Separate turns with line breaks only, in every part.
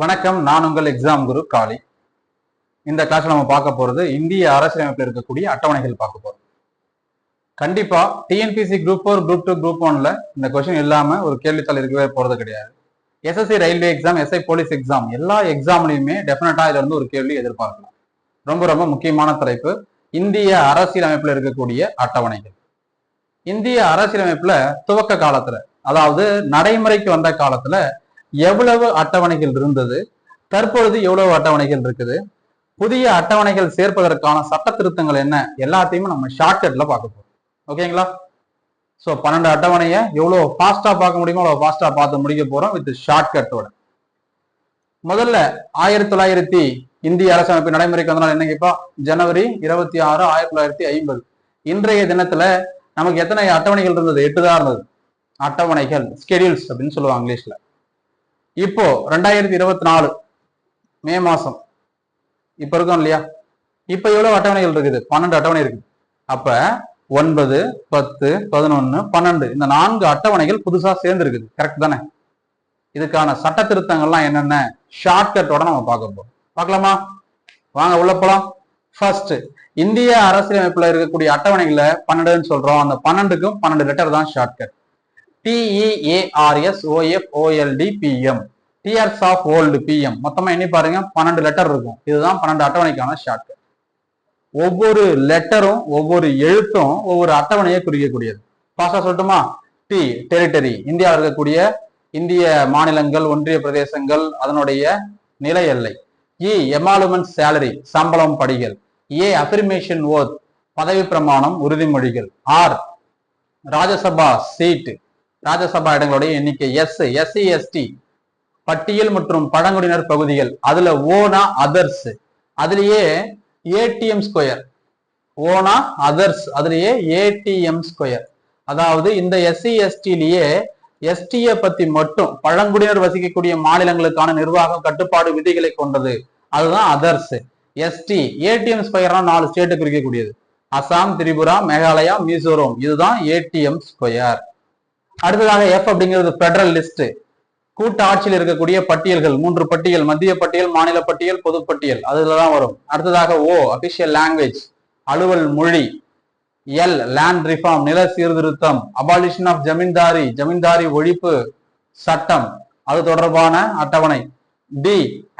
வணக்கம் நான் உங்கள் எக்ஸாம் குரு காளி. இந்த கிளாஸ்ல நம்ம பார்க்க போறது இந்திய அரசியலமைப்பில் இருக்கக்கூடிய அட்டவணைகள் பார்க்க போறோம். கண்டிப்பா TNPSC group four group two group ஒன்ல இந்த கொஸ்டின் இல்லாம ஒரு கேள்வித்தாள் இருக்கவே போறது கிடையாது. SSC railway exam SI police exam எல்லா எக்ஸாம்லயுமே டெஃபினட்டா இதுல இருந்து ஒரு கேள்வி எதிர்பார்க்கலாம். ரொம்ப ரொம்ப முக்கியமான தலைப்பு. இந்திய அரசியலமைப்பில் இருக்கக்கூடிய அட்டவணைகள். இந்திய அரசியலமைப்புல துவக்க காலத்துல அதாவது நடைமுறைக்கு வந்த காலத்துல எவ்வளவு அட்டவணைகள் இருந்தது? தற்பொழுது எவ்வளவு அட்டவணைகள் இருக்குது? புதிய அட்டவணைகள் சேர்ப்பதற்கான சட்ட திருத்தங்கள் என்ன? எல்லாத்தையுமே நம்ம ஷார்ட்கட்ல பார்க்க போறோம். ஓகேங்களா? ஸோ பன்னெண்டு அட்டவணையை எவ்வளவு ஃபாஸ்டா பார்க்க முடியுமோ அவ்வளவு ஃபாஸ்டா பார்த்து முடிக்க போறோம் வித் ஷார்ட்கட்டோட முதல்ல ஆயிரத்தி தொள்ளாயிரத்தி இந்திய அரசமைப்பு நடைமுறைக்கு வந்தனால கேட்பா ஜனவரி இருபத்தி ஆறு ஆயிரத்தி தொள்ளாயிரத்தி ஐம்பது. இன்றைய தினத்துல நமக்கு எத்தனை அட்டவணைகள் இருந்தது? எட்டு தான் இருந்தது. அட்டவணைகள் ஸ்கெடியூல்ஸ் அப்படின்னு சொல்லுவாங்க இங்கிலீஷ்ல. இப்போ ரெண்டாயிரத்தி இருபத்தி நாலு மே மாசம். இப்ப இருக்கோம் இல்லையா? இப்ப எவ்வளவு அட்டவணைகள் இருக்குது? பன்னெண்டு அட்டவணை இருக்கு அப்ப ஒன்பது பத்து பதினொன்னு பன்னெண்டு இந்த நான்கு அட்டவணைகள் புதுசா சேர்ந்து இருக்குது கரெக்ட் தானே? இதுக்கான சட்ட திருத்தங்கள்லாம் என்னென்ன? ஷார்ட்கட்டோட நம்ம பார்க்க போறோம். பார்க்கலாமா? வாங்க உள்ள போலாம். ஃபர்ஸ்ட் இந்திய அரசியலமைப்புல இருக்கக்கூடிய அட்டவணைகளை பன்னெண்டுன்னு சொல்றோம். அந்த பன்னெண்டுக்கும் பன்னெண்டு லெட்டர் தான் shortcut TEARS OF OLD PM tears of old PM மொத்தமாக எண்ணி பாருங்க பன்னெண்டு லெட்டர் இருக்கும். இதுதான் பன்னெண்டு அட்டவணைக்கான ஷார்ட் ஒவ்வொரு லெட்டரும் ஒவ்வொரு எழுத்தும் ஒவ்வொரு அட்டவணையை குறிக்கக்கூடியது. பாசா சொல்லட்டுமா? டி டெரிட்டரி இந்தியாவில் இருக்கக்கூடிய இந்திய மாநிலங்கள் ஒன்றிய பிரதேசங்கள் அதனுடைய நிலை எல்லை. இ எமாலுமெண்ட் சேலரி சம்பளம் படிகள். ஏ அஃபிர்மேஷன் ஓத் பதவி பிரமாணம் உறுதிமொழிகள். ஆர் ராஜ்யசபா சீட்டு ராஜ்யசபா இடங்களுடைய எண்ணிக்கை எஸ் எஸ்சி எஸ்டி பட்டியல் மற்றும் பழங்குடியினர் பகுதிகள். அதுல ஓனா அதர்ஸ் அதுலயே ஏடிஎம் ஸ்கொயர் ஓனா அதர்ஸ் அதுலயே ஏடிஎம் ஸ்கொயர் அதாவது இந்த எஸ்சி எஸ்டிலேயே எஸ்டியை பத்தி மட்டும் பழங்குடியினர் வசிக்கக்கூடிய மாநிலங்களுக்கான நிர்வாகம் கட்டுப்பாடு விதிகளை கொண்டது. அதுதான் அதர்ஸ் எஸ்டி ஏடிஎம் ஸ்கொயர்னா நாலு ஸ்டேட்டு குறிக்கக்கூடியது அசாம் திரிபுரா மேகாலயா மிசோரம். இதுதான் ஏடிஎம் ஸ்கொயர் அடுத்ததாக எஃப் அப்படிங்கிறது பெடரல் லிஸ்ட் கூட்ட ஆட்சியில் இருக்கக்கூடிய பட்டியல்கள் மூன்று பட்டியல் மத்திய பட்டியல் மாநில பட்டியல் பொதுப்பட்டியல் அதுலதான் வரும். அடுத்ததாக ஓ அபிஷியல் லாங்குவேஜ் அலுவல் மொழி எல் லேண்ட் ரிஃபார்ம் நில சீர்திருத்தம் அபாலிஷன் ஆஃப் ஜமீன்தாரி ஜமீன்தாரி ஒழிப்பு சட்டம் அது தொடர்பான அட்டவணை. டி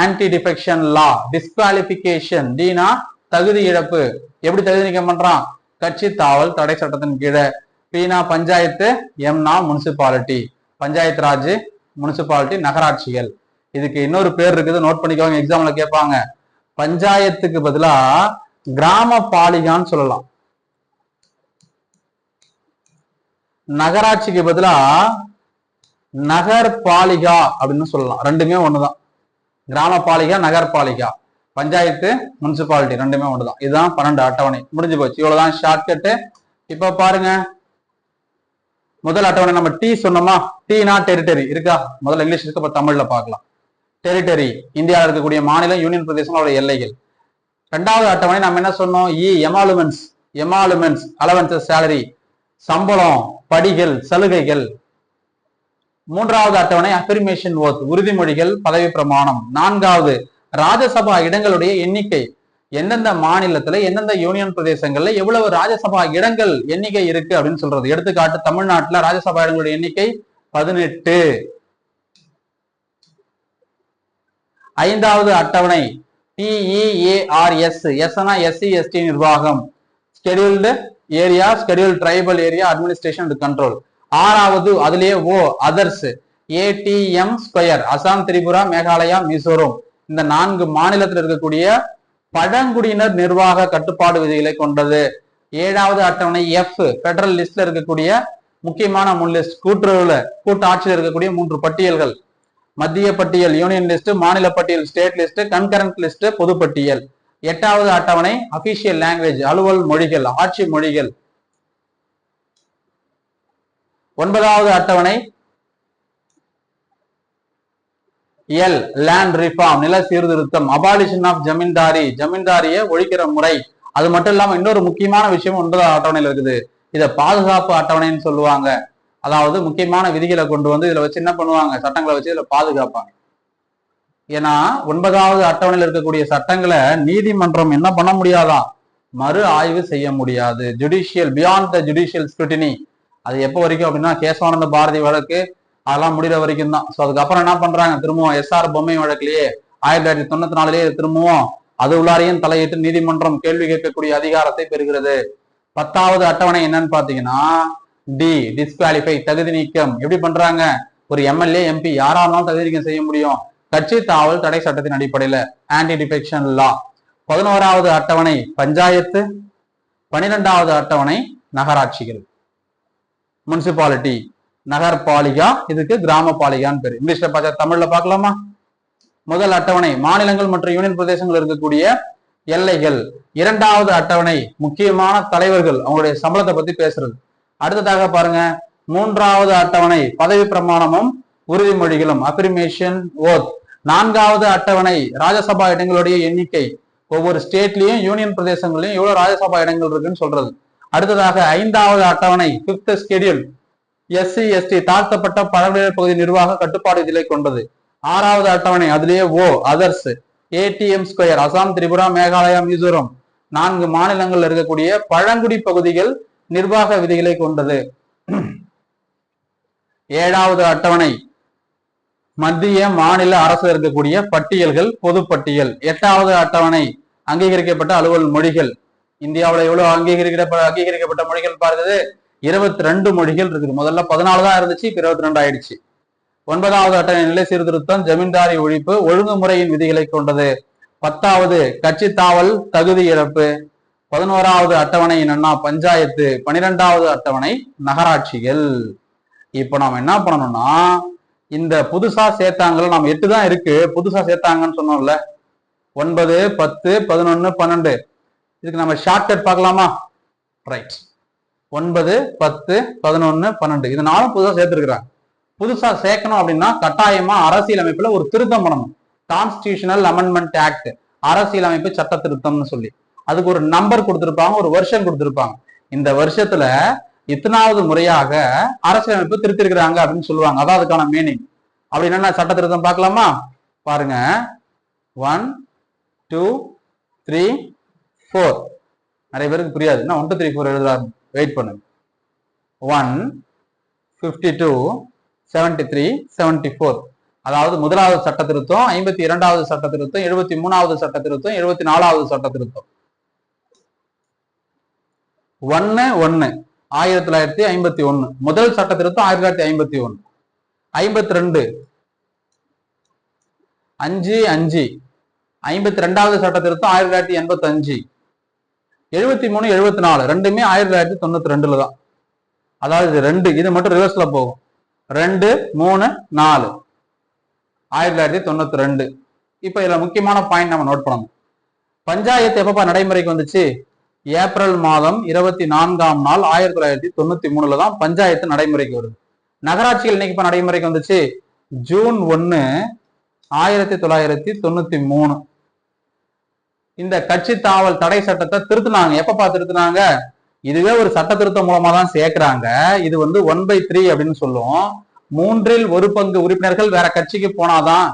ஆன்டி டிஃபெக்ஷன் லா டிஸ்குவாலிபிகேஷன் டினா தகுதி இழப்பு. எப்படி தகுதி நீக்கம் பண்றான்? கட்சி தாவல் தடை சட்டத்தின் கீழே. பீனா பஞ்சாயத்து எம்னா முனிசிபாலிட்டி. பஞ்சாயத்து ராஜ் முனிசிபாலிட்டி நகராட்சிகள். இதுக்கு இன்னொரு பேர் இருக்குது நோட் பண்ணிக்கோங்க எக்ஸாம்ல கேட்பாங்க. பஞ்சாயத்துக்கு பதிலா கிராம பாலிகான்னு சொல்லலாம். நகராட்சிக்கு பதிலா நகர்பாலிகா அப்படின்னு சொல்லலாம். ரெண்டுமே ஒண்ணுதான். கிராம பாலிகா நகர்பாலிகா. பஞ்சாயத்து முனிசிபாலிட்டி ரெண்டுமே ஒண்ணுதான். இதுதான் பன்னெண்டு அட்டவணை. முடிஞ்சு போச்சு. இவ்வளவுதான். ஷார்ட்கட்டு இப்ப பாருங்க. முதல் அட்டவணை நம்ம டி சொன்னோமா? டீனா டெரிட்டரி இருக்கா? முதல்ல இங்கிலீஷ் இருக்கு இப்ப தமிழ்ல பார்க்கலாம். டெரிட்டரி இந்தியாவில் இருக்கக்கூடிய மாநிலம் யூனியன் பிரதேசங்களோட எல்லைகள். ரெண்டாவது அட்டவணை நம்ம என்ன சொன்னோம்? இ எமாலுமென்ஸ் எமாலுமென்ஸ் அலவன்சஸ் சேலரி சம்பளம் படிகள் சலுகைகள். மூன்றாவது அட்டவணை அஃபர்மேஷன் ஓத் உறுதிமொழிகள் பதவி பிரமாணம். நான்காவது ராஜ்யசபா இடங்களுடைய எண்ணிக்கை. எந்தெந்த மாநிலத்துல எந்தெந்த யூனியன் பிரதேசங்கள்ல எவ்வளவு ராஜ்யசபா இடங்கள் எண்ணிக்கை இருக்கு அப்படின்னு சொல்றது. எடுத்துக்காட்டு தமிழ்நாட்டுல ராஜ்யசபா இடங்களுடைய எண்ணிக்கை பதினெட்டு. ஐந்தாவது அட்டவணை டிஇஏஆர்எஸ் எஸ்னா எஸ்சி எஸ்டி நிர்வாகம். Scheduled area schedule tribal area administration and control ஆறாவது அதுலேயே O others ATM square Assam Tripura Meghalaya Mizoram. இந்த நான்கு மாநிலத்தில் இருக்கக்கூடிய பழங்குடியினர் நிர்வாக கட்டுப்பாடு விதிகளை கொண்டது. ஏழாவது அட்டவணை எஃப் பெடரல் லிஸ்ட்ல இருக்கக்கூடிய முக்கியமான முன் லிஸ்ட் கூட்டுறவுல கூட்டாட்சியில் இருக்கக்கூடிய மூன்று பட்டியல்கள். மத்திய பட்டியல் யூனியன் லிஸ்ட் மாநில பட்டியல் ஸ்டேட் லிஸ்ட் கன்கரண்ட் லிஸ்ட் பொதுப்பட்டியல் எட்டாவது அட்டவணை அபிஷியல் லாங்குவேஜ் அலுவல் மொழிகள் ஆட்சி மொழிகள். ஒன்பதாவது அட்டவணை எல் லேண்ட் ரிஃபார்ம் நில சீர்திருத்தம் அபாலிஷன் ஆஃப் ஜமீன்தாரி ஜமீன்தாரியை ஒழிக்கிற முறை. அது மட்டும் இல்லாம இன்னொரு முக்கியமான விஷயம் ஒன்பதாவது அட்டவணையில் இருக்குது. இதை பாதுகாப்பு அட்டவணைன்னு சொல்லுவாங்க. அதாவது முக்கியமான விதிகளை கொண்டு வந்து இதுல வச்சு என்ன பண்ணுவாங்க? சட்டங்களை வச்சு இதுல பாதுகாப்பாங்க. ஏன்னா ஒன்பதாவது அட்டவணையில் இருக்கக்கூடிய சட்டங்களை நீதிமன்றம் என்ன பண்ண முடியாதா? மறு ஆய்வு செய்ய முடியாது. Judicial beyond the judicial scrutiny அது எப்போ வரைக்கும் அப்படின்னா கேசவானந்த பாரதி வழக்கு அதெல்லாம் முடிகிற வரைக்கும் தான். ஸோ அதுக்கப்புறம் என்ன பண்றாங்க? திரும்பவும் எஸ்ஆர் பொம்மை வழக்கிலேயே ஆயிரத்தி தொள்ளாயிரத்தி தொண்ணூத்தி நாலுலயே திரும்பவும் அது உள்ளாரையும் தலையிட்டு நீதிமன்றம் கேள்வி கேட்கக்கூடிய அதிகாரத்தை பெறுகிறது. பத்தாவது அட்டவணை என்னன்னு பாத்தீங்கன்னா டி டிஸ்குவாலிஃபை தகுதி நீக்கம். எப்படி பண்றாங்க? ஒரு எம்எல்ஏ எம்பி யாரா இருந்தாலும் தகுதி நீக்கம் செய்ய முடியும். கட்சி தாவல் தடை சட்டத்தின் அடிப்படையில ஆன்டி டிஃபெக்ஷன் லா பதினோராவது அட்டவணை பஞ்சாயத்து. பனிரெண்டாவது அட்டவணை நகராட்சிகள். முனிசிபாலிட்டி நகர்பாலிகா. இதுக்கு கிராம பாலிகான்னு இங்கிலீஷ்ல பார்த்தா தமிழ்ல பார்க்கலாமா முதல் அட்டவணை மாநிலங்கள் மற்றும் யூனியன் பிரதேசங்கள் இருக்கக்கூடிய எல்லைகள். இரண்டாவது அட்டவணை முக்கியமான தலைவர்கள் அவங்களுடைய சம்பளத்தை பத்தி பேசுறது. அடுத்ததாக பாருங்க மூன்றாவது அட்டவணை பதவி பிரமாணமும் உறுதிமொழிகளும் அப்ரிமேஷன் ஓத் நான்காவது அட்டவணை ராஜ்யசபா இடங்களுடைய எண்ணிக்கை. ஒவ்வொரு ஸ்டேட்லயும் யூனியன் பிரதேசங்களையும் எவ்வளவு ராஜ்யசபா இடங்கள் இருக்குன்னு சொல்றது. அடுத்ததாக ஐந்தாவது அட்டவணை பிப்த் ஸ்கெடியூல் எஸ்சி எஸ்டி தாழ்த்தப்பட்ட பழங்குடியினர் பகுதி நிர்வாக கட்டுப்பாடு இதிலே கொண்டது. ஆறாவது அட்டவணை அதிலேயே O others ATM square Assam Tripura Meghalaya Mizoram. நான்கு மாநிலங்கள் இருக்கக்கூடிய பழங்குடி பகுதிகள் நிர்வாக விதிகளை கொண்டது. ஏழாவது அட்டவணை மத்திய மாநில அரசு இருக்கக்கூடிய பட்டியல்கள் பொது பட்டியல். எட்டாவது அட்டவணை அங்கீகரிக்கப்பட்ட அலுவல் மொழிகள். இந்தியாவில் எவ்வளவு அங்கீகரிக்கப்பட்ட அங்கீகரிக்கப்பட்ட மொழிகள் பார்க்குது இருபத்தி ரெண்டு மொழிகள் இருக்குது. முதல்ல பதினாலு தான் இருந்துச்சு இப்ப இருபத்தி ரெண்டு ஆயிடுச்சு. ஒன்பதாவது அட்டவணை நிலை சீர்திருத்தம் ஜமீன்தாரி ஒழிப்பு ஒழுங்குமுறையின் விதிகளை கொண்டது. பத்தாவது கட்சி தாவல் தகுதி இழப்பு. பதினோராவது அட்டவணை என்னன்னா பஞ்சாயத்து. பனிரெண்டாவது அட்டவணை நகராட்சிகள். இப்போ நாம் என்ன பண்ணணும்னா இந்த புதுசா சேர்த்தாங்கல்ல நம்ம எட்டு தான் இருக்கு. புதுசா சேர்த்தாங்கன்னு சொன்னோம்ல. ஒன்பது பத்து பதினொன்னு பன்னெண்டு. இதுக்கு நம்ம ஷார்ட்கட் பார்க்கலாமா? ரைட் ஒன்பது பத்து பதினொன்னு பன்னெண்டு. இது நாளும் புதுசா சேர்த்திருக்கிறாங்க. புதுசா சேர்க்கணும் அப்படின்னா கட்டாயமா அரசியலமைப்புல ஒரு திருத்தம் பண்ணணும். கான்ஸ்டியூஷனல் அமெண்ட்மெண்ட் ஆக்ட் அரசியலமைப்பு சட்ட திருத்தம்னு சொல்லி. அதுக்கு ஒரு நம்பர் கொடுத்திருப்பாங்க ஒரு வருஷம் கொடுத்திருப்பாங்க. இந்த வருஷத்துல இத்தனாவது முறையாக அரசியலமைப்பு திருத்திருக்கிறாங்க அப்படின்னு சொல்லுவாங்க. அதான் அதுக்கான மீனிங் அப்படி என்னென்ன சட்ட திருத்தம் பார்க்கலாமா? பாருங்க. ஒன் டூ த்ரீ ஃபோர் நிறைய பேருக்கு புரியாது. என்ன ஒன் டூ த்ரீ ஃபோர் எழுதுறாரு. வெயிட் பண்ணுங்க. One fifty two seventy three seventy four அதாவது முதலாவது சட்ட திருத்தம் ஐம்பத்தி இரண்டாவது சட்ட திருத்தம் எழுபத்தி மூணாவது சட்ட திருத்தம் எழுபத்தி நாலாவது சட்ட திருத்தம். ஒன்னு ஒன்னு. ஆயிரத்தி தொள்ளாயிரத்தி ஐம்பத்தி ஒன்னு. முதல் சட்ட திருத்தம் ஆயிரத்தி தொள்ளாயிரத்தி ஐம்பத்தி ஒன்னு. ஐம்பத்தி ரெண்டு. அஞ்சு அஞ்சு. ஐம்பத்தி ரெண்டாவது சட்ட திருத்தம் ஆயிரத்தி தொள்ளாயிரத்தி எண்பத்தி அஞ்சு. எழுபத்தி மூணு எழுபத்தி நாலு. ரெண்டுமே ஆயிரத்தி தொள்ளாயிரத்தி தொண்ணூத்தி ரெண்டுல தான். அதாவது இது ரெண்டு இது மட்டும் ரிவர்ஸ்ல போகும். ரெண்டு மூணு நாலு. ஆயிரத்தி தொள்ளாயிரத்தி தொண்ணூத்தி ரெண்டு. இப்ப இதுல முக்கியமான பாயிண்ட் நம்ம நோட் பண்ணணும். பஞ்சாயத்து எப்பப்பா நடைமுறைக்கு வந்துச்சு? ஏப்ரல் மாதம் இருபத்தி நான்காம் நாள் ஆயிரத்தி தொள்ளாயிரத்தி தொண்ணூத்தி மூணுல தான் பஞ்சாயத்து நடைமுறைக்கு வருது. நகராட்சிகள் இன்னைக்கு இப்ப நடைமுறைக்கு வந்துச்சு? ஜூன் ஒன்னு ஆயிரத்தி தொள்ளாயிரத்தி தொண்ணூத்தி மூணு. இந்த கட்சி தாவல் தடை சட்டத்தை திருத்தினாங்க. எப்பப்பா திருத்தினாங்க? இதுவே ஒரு சட்ட திருத்தம் மூலமா தான் சேர்க்கிறாங்க. இது வந்து ஒன் பை த்ரீ அப்படின்னு சொல்லுவோம். மூன்றில் ஒரு பங்கு உறுப்பினர்கள் வேற கட்சிக்கு போனாதான்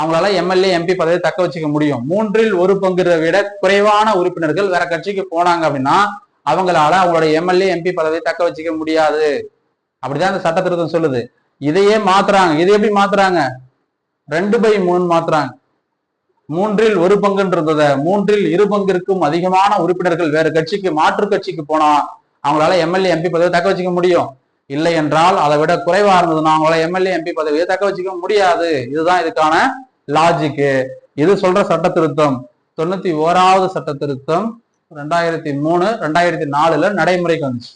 அவங்களால எம்எல்ஏ எம்பி பதவியை தக்க வச்சுக்க முடியும். மூன்றில் ஒரு பங்குறதை விட குறைவான உறுப்பினர்கள் வேற கட்சிக்கு போனாங்க அப்படின்னா அவங்களால அவங்களோட எம்எல்ஏ எம்பி பதவியை தக்க வச்சுக்க முடியாது. அப்படிதான் இந்த சட்ட திருத்தம் சொல்லுது. இதையே மாத்துறாங்க. இது எப்படி மாத்துறாங்க? ரெண்டு பை மூணு மாத்துறாங்க. மூன்றில் ஒரு பங்குன்றத மூன்றில் இரு பங்கிற்கும் அதிகமான உறுப்பினர்கள் வேறு கட்சிக்கு மாற்று கட்சிக்கு போனா அவங்களால எம்எல்ஏ எம்பி பதவியை தக்க வச்சுக்க முடியும். இல்லை என்றால் அதை விட குறைவா இருந்ததுன்னா அவங்களால எம்எல்ஏ எம்பி பதவியை தக்க வச்சுக்க முடியாது. இதுதான் இதுக்கான லாஜிக்கு இது சொல்ற சட்ட திருத்தம். தொண்ணூத்தி ஓராவது சட்ட திருத்தம் ரெண்டாயிரத்தி மூணு ரெண்டாயிரத்தி நாலுல நடைமுறைக்கு வந்துச்சு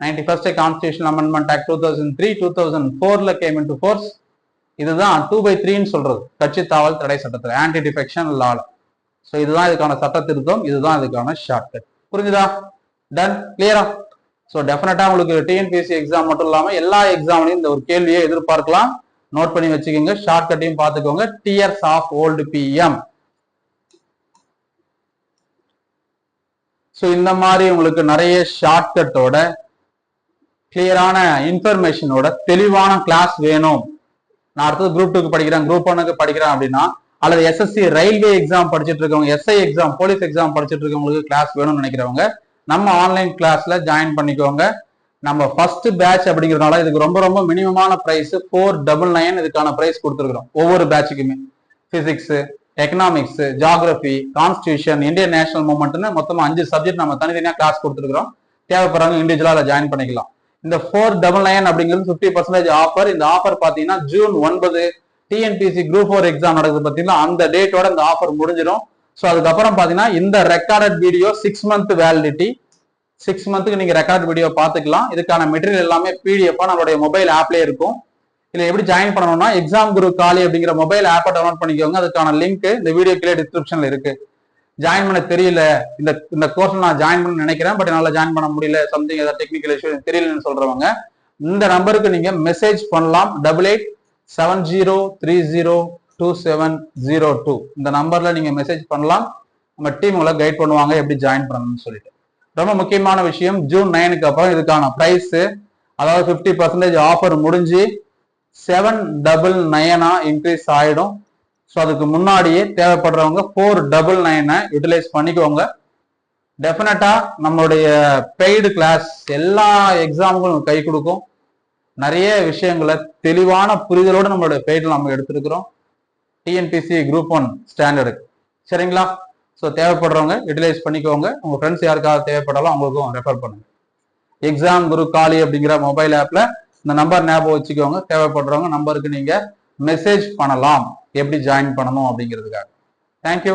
ninety first constitution amendment act two thousand three two thousand ஃபோர்ல கேம் இன் ஃபோர்ஸ் இதுதான் டூ பை த்ரீன்னு சொல்றது. கட்சி தாவல் தடை சட்டத்தில். ஆன்டி டிஃபெக்ஷன் லால ஸோ இதுதான் இதுக்கான சட்ட திருத்தம் இதுதான் இதுக்கான ஷார்ட்கட் புரிஞ்சுதா? டன் கிளியரா ஸோ டெஃபினட்டா உங்களுக்கு டிஎன்பிஎஸ்சி எக்ஸாம் மட்டும் இல்லாம எல்லா எக்ஸாம்லையும் இந்த ஒரு கேள்வியை எதிர்பார்க்கலாம். நோட் பண்ணி வச்சுக்கோங்க. ஷார்ட்கட்டையும் பார்த்துக்கோங்க. Tears of old PM so இந்த மாதிரி உங்களுக்கு நிறைய ஷார்ட்கட்டோட கிளியரான இன்ஃபர்மேஷனோட தெளிவான கிளாஸ் வேணும். நான் அடுத்தது குரூப் டூக்கு படிக்கிறேன். குரூப் ஒனுக்கு படிக்கிறேன் அப்படின்னா அல்லது எஸ்எஸ்சி ரயில்வே எக்ஸாம் படிச்சுட்டு இருக்கவங்க எஸ்ஐ எக்ஸாம் போலீஸ் எக்ஸாம் படிச்சுட்டு இருக்கவங்களுக்கு கிளாஸ் வேணும்னு நினைக்கிறவங்க நம்ம ஆன்லைன் கிளாஸ்ல ஜாயின் பண்ணிக்கோங்க. நம்ம ஃபர்ஸ்ட் பேட்ச் அப்படிங்கிறதுனால இதுக்கு ரொம்ப ரொம்ப மினிமமான பிரைஸ் ஃபோர் டபுள் நைன் இதுக்கான பிரைஸ் கொடுத்துருக்குறோம். ஒவ்வொரு பேட்சுக்குமே physics economics geography constitution Indian national மூமெண்ட்னு மொத்தமாக அஞ்சு சப்ஜெக்ட் நம்ம தனித்தனியாக கிளாஸ் கொடுத்துருக்குறோம். தேவைப்படுறவங்க இண்டிவிஜுவலாக அதை ஜாயின் பண்ணிக்கலாம். இந்த ஃபோர் டபுள் நைன் அப்படிங்கிறது ஃபிஃப்டி பர்சன்டேஜ் ஆஃபர் இந்த ஆஃபர் பாத்தீங்கன்னா ஜூன் ஒன்பது டிஎன்பிசி குரூப் ஃபோர் எக்ஸாம் நடக்குது பார்த்தீங்கன்னா அந்த டேட்டோட இந்த ஆஃபர் முடிஞ்சிடும். ஸோ அதுக்கப்புறம் பார்த்தீங்கன்னா இந்த recorded video six month validity six மந்த்துக்கு நீங்க ரெக்கார்ட் வீடியோ பார்த்துக்கலாம். இதுக்கான மெட்டீரியல் எல்லாமே பிடிஎஃப் நம்மளுடைய மொபைல் ஆப்லேயே இருக்கும். இதுல எப்படி ஜாயின் பண்ணணும்னா எக்ஸாம் குரூப் காலி அப்படிங்கிற மொபைல் ஆப்பை டவுன்லோட் பண்ணிக்கோங்க. அதுக்கான லிங்க் இந்த வீடியோ கீழே டிஸ்கிரிப்ஷன்ல இருக்கு. ஜாயின் பண்ண தெரியல. இந்த இந்த கோர்ஸ் நான் ஜாயின் பண்ண நினைக்கிறேன். பட் என்னால் ஜாயின் பண்ண முடியல. சம்திங் ஏதாவது டெக்னிக்கல் இஷ்யூ தெரியலன்னு சொல்றவங்க இந்த நம்பருக்கு நீங்க மெசேஜ் பண்ணலாம். Double eight seven zero three zero two seven zero two இந்த நம்பர்ல நீங்க மெசேஜ் பண்ணலாம். நம்ம டீம் உங்களை கைட் பண்ணுவாங்க. எப்படி ஜாயின் பண்ணணும்னு சொல்லிட்டு. ரொம்ப முக்கியமான விஷயம். ஜூன் நைனுக்கு அப்புறம் இதுக்கான பிரைஸ் அதாவது ஃபிஃப்டி பர்சன்டேஜ் ஆஃபர் முடிஞ்சு செவன் டபுள் நைனா இன்க்ரீஸ் ஆயிடும். ஸோ அதுக்கு முன்னாடியே தேவைப்படுறவங்க ஃபோர் டபுள் நைனை யூட்டிலைஸ் பண்ணிக்கோங்க. டெஃபினட்டா நம்மளுடைய பெய்டு கிளாஸ் எல்லா எக்ஸாமுக்கும் கை கொடுக்கும். நிறைய விஷயங்களை தெளிவான புரிதலோடு நம்மளுடைய பெய்டில் நம்ம எடுத்திருக்கிறோம். டிஎன்பிசி குரூப் ஒன் ஸ்டாண்டர்டுக்கு சரிங்களா? ஸோ தேவைப்படுறவங்க யூட்டிலைஸ் பண்ணிக்கோங்க. உங்கள் ஃப்ரெண்ட்ஸ் யாருக்காவது தேவைப்பட்டாலும் அவங்களுக்கும் ரெஃபர் பண்ணுங்க. எக்ஸாம் குரு காலி அப்படிங்கிற மொபைல் ஆப்பில் இந்த நம்பர் ஞாபகம் வச்சுக்கோங்க. தேவைப்படுறவங்க நம்பருக்கு நீங்கள் மெசேஜ் பண்ணலாம். எப்படி ஜாயின் பண்ணணும் அப்படிங்கிறதுக்காக. தேங்க்யூ